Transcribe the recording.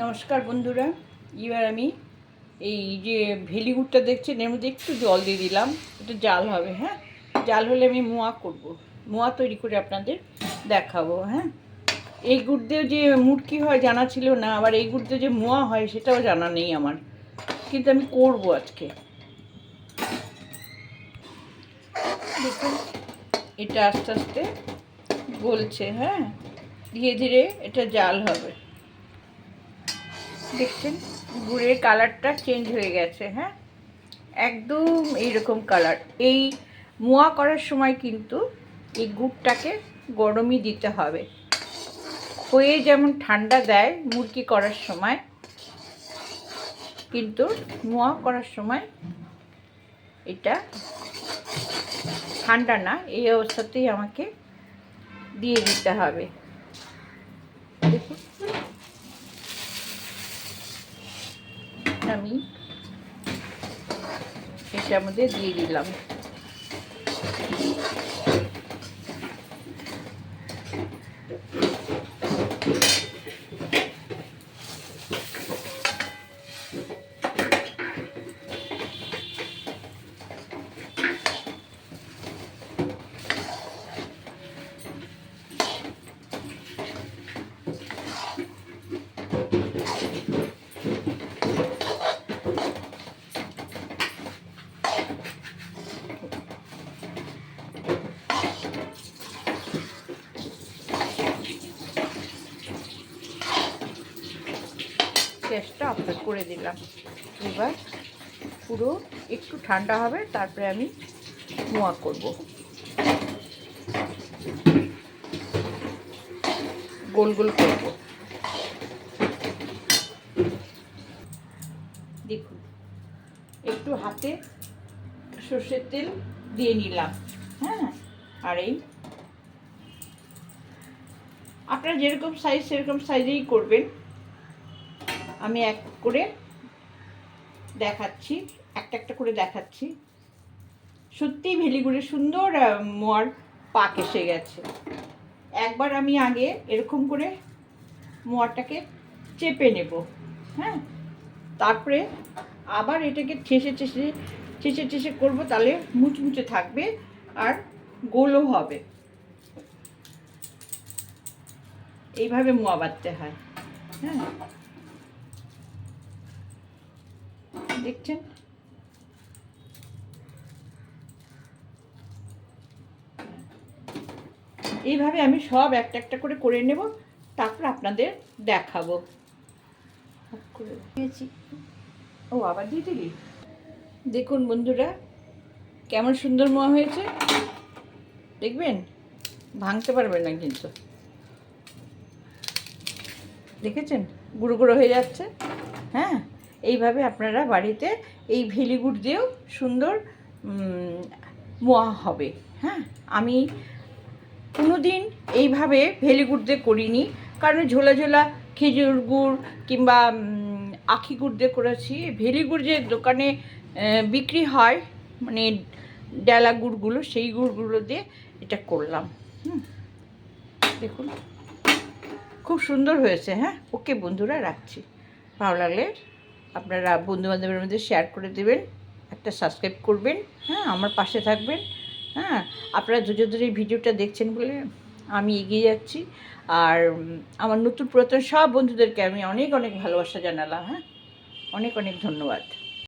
নমস্কার বন্ধুরা, এবার আমি এই যে ভেলিগুড়টা দেখছেন, এর মধ্যে একটু জল দিয়ে দিলাম এটা জাল হবে হ্যাঁ? জাল হলে আমি মোয়া করব, মোয়া তৈরি করে আপনাদের দেখাবো হ্যাঁ? এই গুড় যে মুটকি হয় জানা ছিল না, আবার এই গুড় দিয়ে যে মোয়া হয় সেটাও জানা নেই আমার, কিন্তু আমি করব আজকে। দেখুন, এটা আস্তে আস্তে গলছে হ্যাঁ? ধীরে ধীরে এটা জাল হবে। দেখছেন, গুড়ের কালারটা চেঞ্জ হয়ে গেছে হ্যাঁ? একদম এইরকম কালার। এই মোয়া করার সময় কিন্তু এই গুড়টাকে গরমই দিতে হবে। হয়ে যেমন ঠান্ডা দেয় মুরগি করার সময়, কিন্তু মোয়া করার সময় এটা ঠান্ডা না, এই অবস্থাতেই আমাকে দিয়ে দিতে হবে। আমি এটার মধ্যে দিয়ে দিলাম। গ্যাসটা অফ করে দিলাম। এবার পুরো একটু ঠান্ডা হবে, তারপরে আমি মোয়া করব। গোল গোল করব। দেখুন, একটু হাতে সর্ষের তেল দিয়ে নিলাম হ্যাঁ? আর এই আপনারা যেরকম সাইজ সেরকম সাইজেই করবেন। আমি এক করে দেখাচ্ছি, একটা একটা করে দেখাচ্ছি। সত্যিই ভেলিগুড়ি সুন্দর মোয়ার পাক এসে গেছে। একবার আমি আগে এরকম করে মোয়ারটাকে চেপে নেব হ্যাঁ? তারপরে আবার এটাকে ঠেসে ঠেসে ঠেসে ঠেসে করব, তাহলে মুচমুচে থাকবে আর গোলও হবে। এইভাবে মোয়া বাঁধতে হয় হ্যাঁ? দেখছেন? এইভাবে আমি সব একটা একটা করে করে নেব, তারপর আপনাদের দেখাবো। ও, আবার দিয়ে দিলি? দেখুন বন্ধুরা, কেমন সুন্দর মোয়া হয়েছে। দেখবেন? ভাঙতে পারবেন না কিন্তু। দেখেছেন? গুঁড়ো গুঁড়ো হয়ে যাচ্ছে। হ্যাঁ? এইভাবে আপনারা বাড়িতে এই ভেলিগুড় দিয়েও সুন্দর মোয়া হবে। হ্যাঁ আমি কোনো দিন এইভাবে ভেলিগুড় দিয়ে করিনি। কারণ ঝোলা ঝোলা খেজুর গুড় কিংবা আখি গুড় দিয়ে করেছি। ভেলিগুড় যে দোকানে বিক্রি হয় মানে ডালা গুড়গুলো, সেই গুড়গুলো দিয়ে এটা করলাম। হুম, দেখুন। খুব সুন্দর হয়েছে হ্যাঁ? ওকে বন্ধুরা, রাখছি। ভালো লাগলে আপনারা বন্ধু বান্ধবের মধ্যে শেয়ার করে দেবেন, একটা সাবস্ক্রাইব করবেন হ্যাঁ আমার পাশে থাকবেন হ্যাঁ আপনারা ধৈর্য ধরে ভিডিওটা দেখছেন বলে আমি এগিয়ে যাচ্ছি। আর আমার নতুন পুরাতন সব বন্ধুদেরকে আমি অনেক অনেক ভালোবাসা জানালাম হ্যাঁ অনেক অনেক ধন্যবাদ।